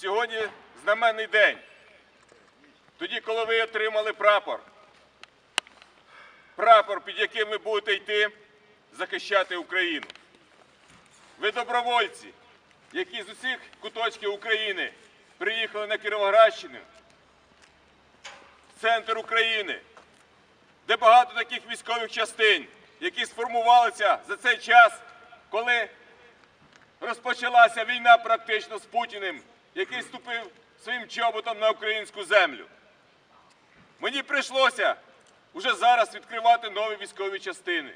Сьогодні знаменний день. Тоді, коли ви отримали прапор. Прапор, під яким ви будете йти захищати Україну. Ви добровольці, які з усіх куточків України приїхали на Кіровоградщину, в центр України, де багато таких військових частин, які сформувалися за цей час, коли розпочалася війна практично з Путіним, який ступив своїм чоботом на українську землю. Мені прийшлося уже зараз відкривати нові військові частини.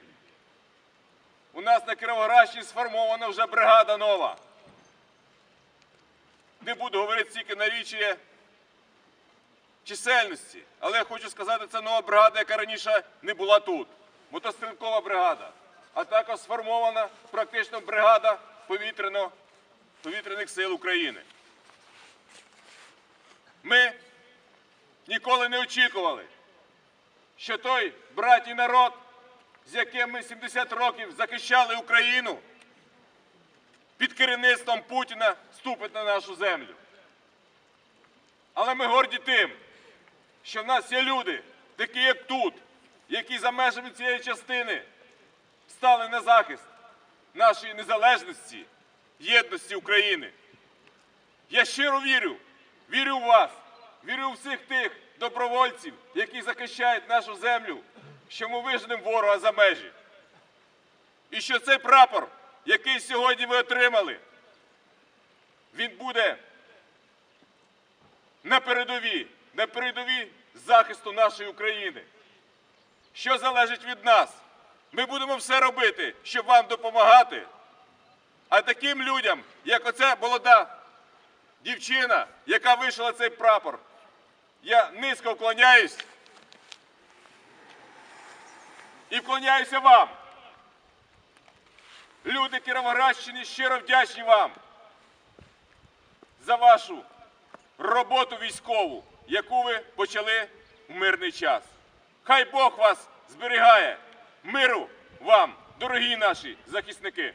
У нас на Кіровоградщині сформована вже бригада нова. Не буду говорити тільки на річі чисельності, але я хочу сказати, це нова бригада, яка раніше не була тут. Мотострілкова бригада, а також сформована практично бригада повітряно, повітряних сил України. Ми ніколи не очікували, що той братій народ, з яким ми 70 років захищали Україну, під керівництвом Путіна ступить на нашу землю. Але ми горді тим, що в нас є люди, такі як тут, які за межами цієї частини стали на захист нашої незалежності, єдності України. Я щиро вірю, вірю в вас, вірю у всіх тих добровольців, які захищають нашу землю, що ми виженемо ворога за межі. І що цей прапор, який сьогодні ви отримали, він буде на передовій, на передовій захисту нашої України. Що залежить від нас? Ми будемо все робити, щоб вам допомагати. А таким людям, як оця молода дівчина, яка вишила цей прапор, я низько вклоняюсь і вклоняюся вам. Люди Кіровоградщини щиро вдячні вам за вашу роботу військову, яку ви почали в мирний час. Хай Бог вас зберігає. Миру вам, дорогі наші захисники.